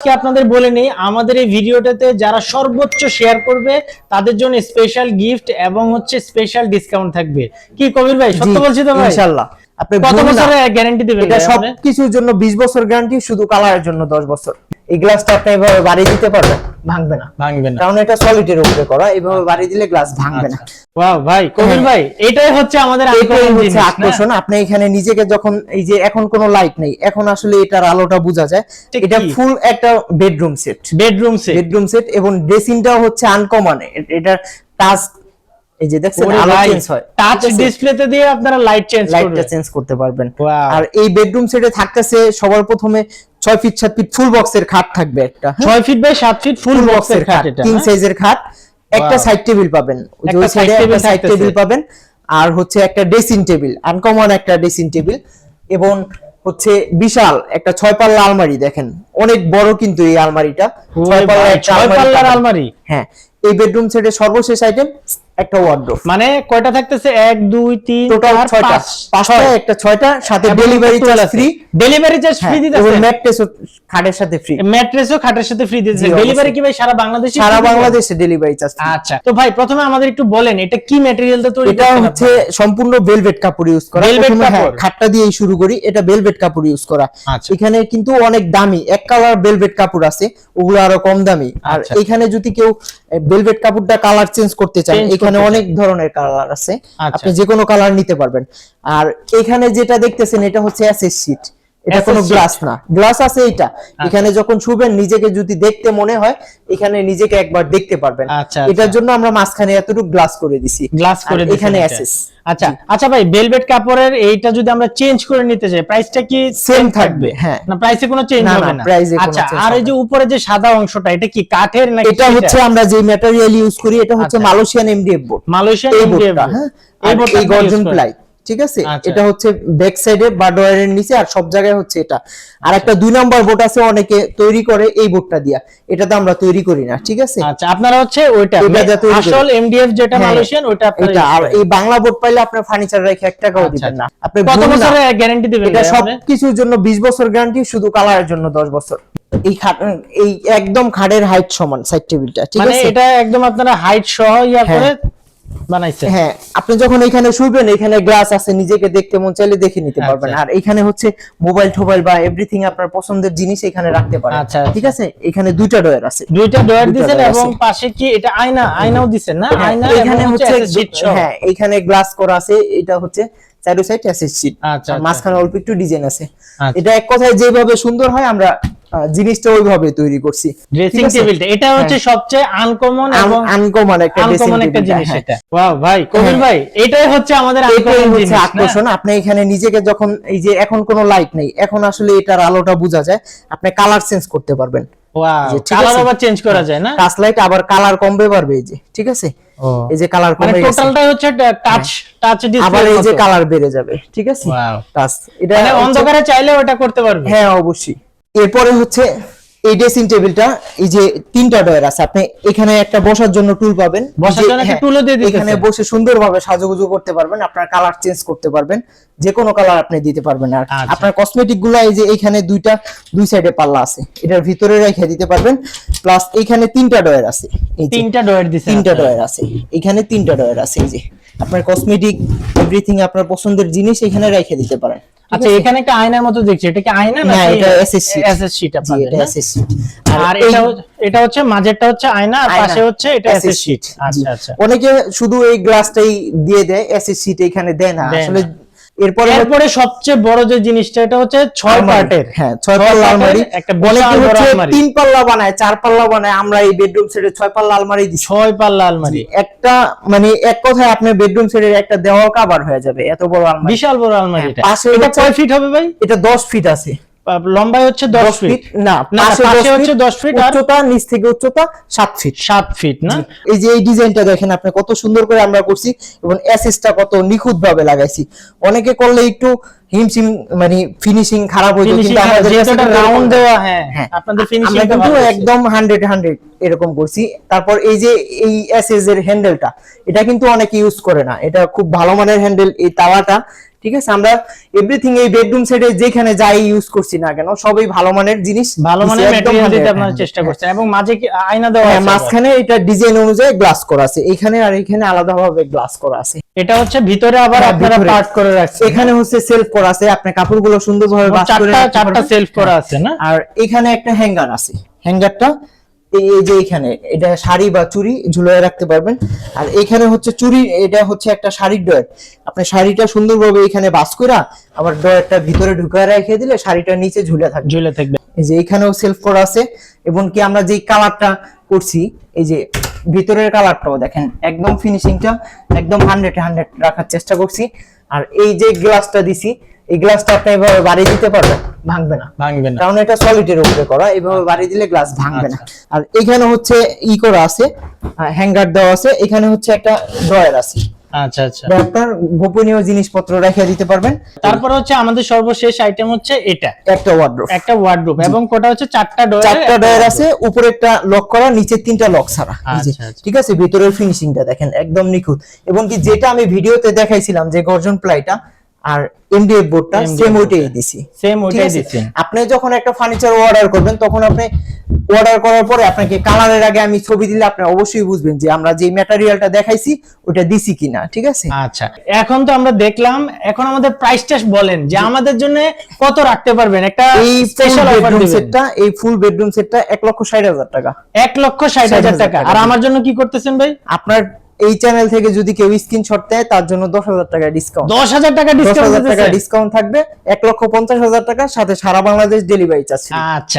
আজকে আপনাদের বলে নেই আমাদের এই ভিডিওটাতে যারা সর্বোচ্চ শেয়ার করবে তাদের জন্য স্পেশাল গিফট এবং হচ্ছে স্পেশাল ডিসকাউন্ট থাকবে। কি কবির ভাই সত্য বলছি তো ভাই? ইনশাআল্লাহ আপনি কত বছরের গ্যারান্টি দিবেন এটা ভাই সব কিছুর জন্য 20 বছর গ্যারান্টি শুধু কালারের জন্য 10 বছর। এই গ্লাসটা আপনি এভাবে বাড়িয়ে দিতে পারবেন? ভাঙবে না। ভাঙবে না। কারণ এটা সলিডের উপরে করা এভাবে বাড়িয়ে দিলে গ্লাস ভাঙবে না। ওয়াও ভাই কবির হ্যাঁ। ভাই এটাই হচ্ছে আমাদের হচ্ছে আকর্ষণ। আপনি এখানে নিজেকে যখন এই যে এখন কোনো লাইট নেই এখন আসলে এটার আলোটা বোঝা যায়। এটা ফুল একটা bedroom set bedroom set bedroom set এবং ড্রেসিংটাও হচ্ছে আনকমন এটা টাচ এই যে দেখছেন আলো চেঞ্জ হয়। টাচ ডিসপ্লেতে দিয়ে আপনারা লাইট চেঞ্জ লাইটটা চেঞ্জ করতে পারবেন। আর এই বেডরুম সেটে থাকতেছে সবার প্রথমে ছয় ফিট ফিট ফুল বক্সের খাট থাকবে একটা হ্যাঁ? 6 ফিট বাই 7 ফিট ফুল বক্সের খাট এটা হ্যাঁ? সাইজের খাট। একটা সাইড টেবিল পাবেন। ওই সাইডে একটা সাইড টেবিল পাবেন। আর হচ্ছে একটা ড্রেসিং টেবিল আনকমন একটা ড্রেসিং টেবিল এবং হচ্ছে বিশাল একটা ছয় পাল্লা আলমারি দেখেন। অনেক বড় কিন্তু এই আলমারিটা। ওরে ভাই, ছয় পাল্লার আলমারি? হ্যাঁ। এই বেডরুম সেটের সর্বশেষ আইটেম একটা ওয়ার্ডরোব মানে কয়টা থাকতেছে? 1 2 3 টোটাল 4 ছয়টা। পাঁচটা একটা ছয়টা সাথে delivery charge free delivery charge free এবং দিতেছে ম্যাট্রেস খাটের সাথে ফ্রি ম্যাট্রেসও খাটের সাথে ফ্রি দিতেছে জি, ডেলিভারি কি ভাই সারা বাংলাদেশে সারা বাংলাদেশে ডেলিভারি চার্জ আচ্ছা তো ভাই প্রথমে আমাদের একটু বলেন এটা কি ম্যাটেরিয়াল দিয়ে তৈরি এটা হচ্ছে সম্পূর্ণ ভেলভেট কাপড় ইউজ করা। প্রথমে হ্যাঁ, কাপড়? খাটটা দিয়েই শুরু করি। এটা ভেলভেট কাপড় ইউজ করা। আচ্ছা। এখানে কিন্তু অনেক দামি এক কালার ভেলভেট কাপড় আছে ওগুলো আরও কম দামি। আর আচ্ছা। এখানে যদি কেউ ভেলভেট কাপড়টা কালার চেঞ্জ করতে চান এখানে অনেক ধরনের কালার আছে। আচ্ছা। আপনি যে কোনো কালার নিতে পারবেন। আর এখানে যেটা দেখতেছেন এটা হচ্ছে অ্যাসেস শীট এটা কোনো গ্লাস না। গ্লাস আছে এটা এখানে যখন শুবেন নিজেকে যদি দেখতে মনে হয় এখানে নিজেকে একবার দেখতে পারবেন। আচ্ছা, এটার আচ্ছা। জন্য আমরা মাঝখানে এতটুকু গ্লাস করে দিছি। গ্লাস করে এখানে। অ্যাসেস আচ্ছা আচ্ছা ভাই ভেলভেট কাপড়ের এইটা যদি আমরা চেঞ্জ করে নিতে চাই প্রাইসটা কি সেম থাকবে, হ্যাঁ। না প্রাইসে কোনো চেঞ্জ হবে না? আচ্ছা আর এই যে উপরে যে সাদা অংশটা এটা কি কাঠের নাকি এটা হচ্ছে আমরা যে ম্যাটেরিয়াল ইউজ করি এটা হচ্ছে আচ্ছা। Malaysian MDF board Malaysian board। হ্যাঁ? এই আর বোর্ডটা এই গর্জন প্লাই। ঠিক আছে? আচ্ছা। এটা হচ্ছে ব্যাক সাইডে বা ডয়ারের নিচে আর সব জায়গায় হচ্ছে এটা। আর একটা দুই নাম্বার বোর্ড আছে অনেকে তৈরি করে এই বোর্ডটা দিয়া। এটা তো আমরা তৈরি করি না ঠিক আছে? আচ্ছা আপনারা হচ্ছে ওইটা তৈরি আসল এমডিএফ যেটা হ্যাঁ, মালয়েশিয়ান ওইটা আপনারা এটা আর এই বাংলা বোর্ড পাইলে আপনার ফার্নিচার রেখে এক টাকাও আচ্ছা, দিবেন না। আচ্ছা। আপনি কত বছরের গ্যারান্টি দিবেন এটা সব কিছুর জন্য 20 বছর গ্যারান্টি শুধু কালারের জন্য 10 বছর। এই খাট এই একদম খাটের হাইট সমান সাইড টেবিলটা ঠিক আছে মানে আছে? এটা একদম আপনারা হাইট সহ ইয়া হ্যাঁ। করে বানাইছেন হ্যাঁ আপনি যখন এখানে শুবেন এখানে গ্লাস আছে নিজেকে দেখতে মন চাইলে দেখে নিতে পারবেন। আচ্ছা। আর এখানে হচ্ছে মোবাইল টোবাইল বা এভরিথিং আপনার পছন্দের জিনিস এখানে রাখতে পারেন। আচ্ছা, ঠিক আছে? এখানে দুইটা ডয়ার আছে। দুইটা ডয়ার দুইটা এবং পাশে কি এটা আয়না? আয়নাও দিছেন না? হ্যাঁ, আয়না এখানে হচ্ছে। হ্যাঁ এখানে গ্লাস করা আছে এটা হচ্ছে চারো সাইড শীট আচ্ছা, আচ্ছা। মাঝখানে অল্প একটু ডিজাইন আছে। আচ্ছা। এটা এক কথায় যেভাবে সুন্দর হয় আমরা জিনিসটা ওইভাবে তৈরি করছি। ড্রেসিং টেবিলটা এটা হচ্ছে সবচেয়ে আনকমন এবং আনকমন একটা ড্রেসিং আনকমন একটা জিনিস হ্যাঁ। এটা। ওয়াও ভাই কবির হ্যাঁ। ভাই এটাই হচ্ছে আমাদের আনকমন জিনিস আকর্ষণ। আপনি এখানে নিজেকে যখন এই যে এখন কোনো লাইট নেই এখন আসলে এটার আলোটা বোঝা যায় আপনি কালার চেঞ্জ করতে পারবেন। ওয়াও যে ঠিক কালার আবার চেঞ্জ করা যায় না? টাচ লাইট আবার কালার কমবে পারবে এই যে ঠিক আছে? এই যে কালার কমে গেছে। টোটালটাই হচ্ছে টাচ টাচ আবার এই যে কালার বেড়ে যাবে ঠিক আছে? টাচ এটা অন্ধকারে চাইলে ওটা করতে পারবে। হ্যাঁ অবশ্যই। এরপরে হচ্ছে এই ড্রেসিং টেবিলটা এই যে তিনটা ডয়ার আছে আপনি এখানে একটা বসার জন্য টুল পাবেন। বসার জন্য একটা হ্যাঁ, টুলও দিয়ে দিতেছে। এখানে বসে সুন্দরভাবে সাজুগুজু করতে পারবেন আপনার কালার চেঞ্জ করতে পারবেন যে কোনো কালার আপনি দিতে পারবেন। আর আচ্ছা। আপনার কসমেটিকগুলা এই যে এখানে দুইটা দুই সাইডে পাল্লা আছে এটার ভিতরে রেখে দিতে পারবেন। প্লাস এখানে তিনটা ডয়ার আছে এই তিনটা ডয়ার দিছে তিনটা ডয়ার আছে এখানে তিনটা ডয়ার আছে এই যে। আপনার কসমেটিক এভরিথিং আপনার পছন্দের জিনিস এখানে রেখে দিতে পারেন। আচ্ছা এখানে একটা আয়নার মতো দেখছি। এটা কি আয়না না এটা এসএস শীট এসএস শীট আপনাদের এটা এসএসসি এসএস শীট আর এটা এটা হচ্ছে মাঝেরটা হচ্ছে আয়না আর পাশে হচ্ছে এটা এসএসসি এসএস শীট আচ্ছা আচ্ছা। অনেকে শুধু এই গ্লাসটাই দিয়ে দেয় এসএস শীট এখানে দেয় না। আসলে। এরপরে এরপরে সবচেয়ে বড় যে জিনিসটা এটা হচ্ছে ছয় পার্টের। হ্যাঁ ছয় পাল্লা আলমারি। একটা বলে কি হচ্ছে তিন পাল্লা বানায় চার পাল্লা বানায় আমরা এই বেডরুম সেটে ছয় পাল্লা আলমারি দিই। ছয় পাল্লা আলমারি। একটা মানে এক কথায় আপনার বেডরুম সেটের একটা দেওয়াল কাভার হয়ে যাবে এত বড় আলমারি। বিশাল বড় আলমারি হ্যাঁ, এটা। এটা কয় ফিট হবে ভাই? এটা দশ ফিট আছে। লম্বাই হচ্ছে দশ ফিট না পাশে 10 হচ্ছে 10 ফিট উচ্চতা নিচ থেকে উচ্চতা সাত ফিট সাত ফিট না? এই যে এই ডিজাইনটা দেখেন আপনি কত সুন্দর করে আমরা করছি এবং অ্যাসেসটা কত নিখুঁত ভাবে লাগাইছি। অনেকে করলে একটু হিমশিম মানে ফিনিশিং খারাপ হইতো কিন্তু আমাদের কিন্তু রাউন্ড দেওয়া হ্যাঁ হ্যাঁ আপনাদের ফিনিশিং কিন্তু একদম হান্ড্রেড হান্ড্রেড এরকম করছি। তারপর এই যে এই এসএস এর হ্যান্ডেলটা এটা কিন্তু অনেকে ইউজ করে না। এটা খুব ভালো মানের হ্যান্ডেল এই তাওয়াটা ঠিক আছে? আমরা এভরিথিং এই বেডরুম সেটে যেখানে যাই ইউজ করছি না কেন সবই ভালো মানের জিনিস। ভালো মানের ম্যাটেরিয়াল দিতে আপনারা চেষ্টা করছেন এবং মাঝে কি আয়না দেওয়া হ্যাঁ, আছে মাঝখানে এটা ডিজাইন অনুযায়ী গ্লাস করা আছে। এখানে আর এখানে আলাদাভাবে গ্লাস করা আছে। এটা হচ্ছে ভিতরে আবার হ্যাঁ, আপনারা পার্ট করে রাখছেন। এখানে হচ্ছে সেলফ করা আছে আপনি কাপড়গুলো সুন্দরভাবে ভাঁজ করে চারটা চারটা সেলফ করা আছে না? আর এখানে একটা হ্যাঙ্গার আছে। হ্যাঙ্গারটা? এই এই যে এখানে এটা শাড়ি বা চুড়ি ঝুলিয়ে রাখতে পারবেন। আর এখানে হচ্ছে চুড়ি এটা হচ্ছে একটা শাড়ির ডয়ার আপনি শাড়িটা সুন্দরভাবে এখানে বাস করা আবার ডয়ারটা ভিতরে ঢুকায় রেখে দিলে শাড়িটা নিচে ঝুলে থাকবে। ঝুলে থাকবে। এই যে এখানেও সেলফ করা আছে এবং কি আমরা যে কালারটা করছি এই যে ভিতরের কালারটাও দেখেন একদম ফিনিশিংটা একদম হান্ড্রেড হান্ড্রেড রাখার চেষ্টা করছি। আর এই যে গ্লাসটা দিছি এই গ্লাসটা আপনি এভাবে বাড়িয়ে দিতে পারবেন ভাঙবে না। ভাঙবে না। কারণ এটা সলিডের উপরে করা এভাবে বাড়িয়ে দিলে গ্লাস ভাঙবে না। আচ্ছা। আর এখানে হচ্ছে ই করা আছে হ্যাঙ্গার দেওয়া আছে এখানে হচ্ছে একটা ড্রয়ার আছে। আচ্ছা আচ্ছা। আপনার গোপনীয় জিনিসপত্র রেখে দিতে পারবেন। তারপর হচ্ছে আমাদের সর্বশেষ আইটেম হচ্ছে এটা। একটা ওয়ার্ড্রোব একটা ওয়ার্ডরোব এবং কোটা হচ্ছে চারটা ডয়ার চারটা ডয়ার আছে উপরে একটা লক করা নিচে তিনটা লক ছাড়া। আচ্ছা, আচ্ছা। ঠিক আছে? ভিতরের ফিনিশিংটা দেখেন একদম নিখুঁত। এবং কি যেটা আমি ভিডিওতে দেখাইছিলাম যে গর্জন প্লাইটা আর এমডিএফ বোর্ডটা সেম ওইটাই দিছি। ঠিক ওইটাই? দিছেন। আপনি যখন একটা ফার্নিচার অর্ডার করবেন তখন আপনি অর্ডার করার পরে আপনাকে কালারের আগে আমি ছবি দিলে আপনি অবশ্যই বুঝবেন যে আমরা যে ম্যাটেরিয়ালটা দেখাইছি ওটা দিছি কিনা ঠিক আছে? আচ্ছা। এখন তো আমরা দেখলাম এখন আমাদের প্রাইসটা বলেন যে আমাদের জন্য কত রাখতে পারবেন? একটা এই স্পেশাল অফার সেটটা এই ফুল বেডরুম সেটটা এক লক্ষ ষাট হাজার টাকা। এক লক্ষ ষাট হাজার টাকা। আর আমার জন্য কি করতেছেন ভাই? আপনার এই চ্যানেল থেকে যদি কেউ স্ক্রিনশট দেয় তার জন্য দশ হাজার টাকা ডিসকাউন্ট দশ হাজার টাকা দশ ডিসকাউন্ট হাজার টাকা ডিসকাউন্ট থাকবে এক লক্ষ পঞ্চাশ হাজার টাকার সাথে সারা বাংলাদেশ ডেলিভারি চার্জ আচ্ছা।